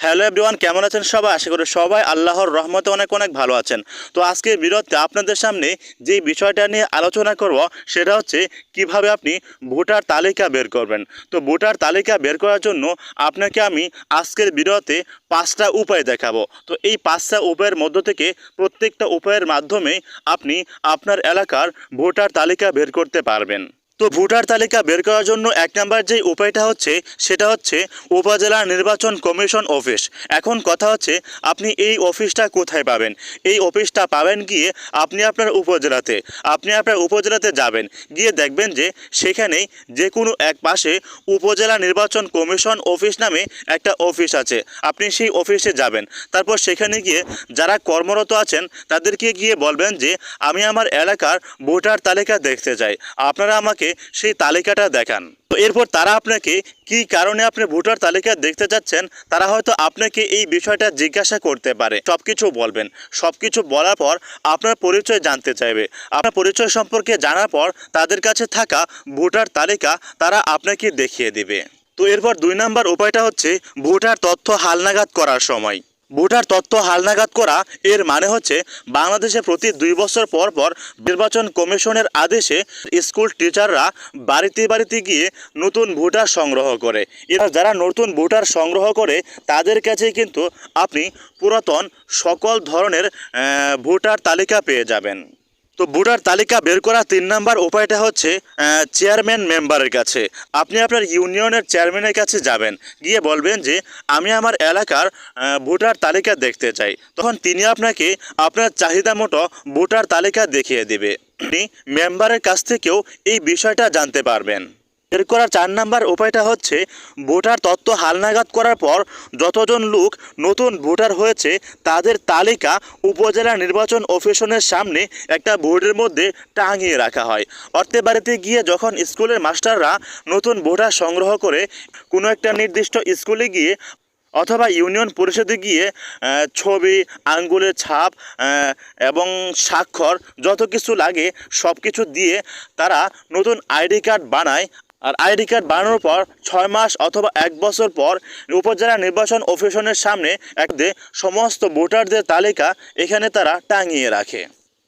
Hello everyone কেমন আছেন সবাই? আশা করি সবাই আল্লাহর রহমতে অনেক অনেক ভালো আছেন। তো আজকের বিরতে আপনাদের সামনে যে বিষয়টা নিয়ে আলোচনা করব, সেটা হচ্ছে কীভাবে আপনি ভোটার তালিকা বের করবেন। তো ভোটার তালিকা বের করার জন্য আপনাকে আমি আজকের বিরতে পাঁচটা উপায় দেখাবো। তো এই পাঁচটা উপায়ের মধ্য থেকে প্রত্যেকটা উপায়ের মাধ্যমে আপনি আপনার এলাকার ভোটার তালিকা বের করতে পারবেন। তো ভোটার তালিকা বের করার জন্য এক নাম্বার যে উপায়টা হচ্ছে, সেটা হচ্ছে উপজেলা নির্বাচন কমিশন অফিস। এখন কথা হচ্ছে, আপনি এই অফিসটা কোথায় পাবেন? এই অফিসটা পাবেন গিয়ে আপনি আপনার উপজেলাতে, আপনি আপনার উপজেলাতে যাবেন। গিয়ে দেখবেন যে সেখানেই যে কোনো এক পাশে উপজেলা নির্বাচন কমিশন অফিস নামে একটা অফিস আছে। আপনি সেই অফিসে যাবেন। তারপর সেখানে গিয়ে যারা কর্মরত আছেন, তাদেরকে গিয়ে বলবেন যে, আমি আমার এলাকার ভোটার তালিকা দেখতে চাই। আপনারা আমাকে সেই তালিকাটা দেখান। তো এরপর তারা আপনাকে কি কারণে আপনি ভোটার তালিকা দেখতে যাচ্ছেন, তারা হয়তো আপনাকে এই বিষয়টা জিজ্ঞাসা করতে পারে। সব কিছু বলবেন। সব কিছু বলার পর আপনার পরিচয় জানতে চাইবে। আপনার পরিচয় সম্পর্কে জানার পর তাদের কাছে থাকা ভোটার তালিকা তারা আপনাকে দেখিয়ে দিবে। তো এরপর দুই নাম্বার উপায়টা হচ্ছে ভোটার তথ্য হালনাগাদ করার সময়। ভোটার তথ্য হালনাগাদ করা, এর মানে হচ্ছে বাংলাদেশে প্রতি দুই বছর পর পর নির্বাচন কমিশনের আদেশে স্কুল টিচাররা বাড়িতে বাড়িতে গিয়ে নতুন ভোটার সংগ্রহ করে। এরা যারা নতুন ভোটার সংগ্রহ করে, তাদের কাছে কিন্তু আপনি পুরাতন সকল ধরনের ভোটার তালিকা পেয়ে যাবেন। তো ভোটার তালিকা বের করা তিন নাম্বার উপায়টা হচ্ছে চেয়ারম্যান মেম্বারের কাছে। আপনি আপনার ইউনিয়নের চেয়ারম্যানের কাছে যাবেন, গিয়ে বলবেন যে, আমি আমার এলাকার ভোটার তালিকা দেখতে চাই। তখন তিনি আপনাকে আপনার চাহিদা মতো ভোটার তালিকা দেখিয়ে দেবে। আপনি মেম্বারের কাছ থেকেও এই বিষয়টা জানতে পারবেন। বের করার চার নাম্বার উপায়টা হচ্ছে ভোটার তথ্য হালনাগাদ করার পর যতজন লোক নতুন ভোটার হয়েছে তাদের তালিকা উপজেলা নির্বাচন অফিসনের সামনে একটা বোর্ডের মধ্যে টাঙিয়ে রাখা হয়। অর্থে বাড়িতে গিয়ে যখন স্কুলের মাস্টাররা নতুন ভোটার সংগ্রহ করে কোনো একটা নির্দিষ্ট স্কুলে গিয়ে অথবা ইউনিয়ন পরিষদে গিয়ে ছবি, আঙ্গুলের ছাপ এবং স্বাক্ষর যত কিছু লাগে সব কিছু দিয়ে তারা নতুন আইডি কার্ড বানায় আর আইডি কার্ড বানানোর পর ছয় মাস অথবা এক বছর পর উপজেলা নির্বাচন অফিসনের সামনে এক দিয়ে সমস্ত ভোটারদের তালিকা এখানে তারা টাঙিয়ে রাখে।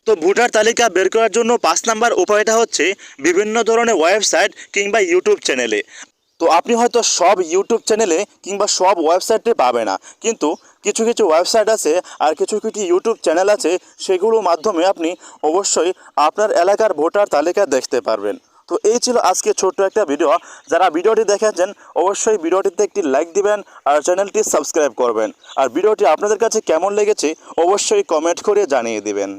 তো ভোটার তালিকা বের করার জন্য পাঁচ নাম্বার উপায়টা হচ্ছে বিভিন্ন ধরনের ওয়েবসাইট কিংবা ইউটিউব চ্যানেলে। তো আপনি হয়তো সব ইউটিউব চ্যানেলে কিংবা সব ওয়েবসাইটে পাবে না, কিন্তু কিছু কিছু ওয়েবসাইট আছে আর কিছু কিছু ইউটিউব চ্যানেল আছে, সেগুলোর মাধ্যমে আপনি অবশ্যই আপনার এলাকার ভোটার তালিকা দেখতে পারবেন। তো এই ছিল আজকে ছোট্ট একটা ভিডিও যারা ভিডিওটি দেখেছেন, অবশ্যই ভিডিওটিতে একটি লাইক দিবেন আর চ্যানেলটি সাবস্ক্রাইব করবেন। আর ভিডিওটি আপনাদের কাছে কেমন লেগেছে, অবশ্যই কমেন্ট করে জানিয়ে দিবেন।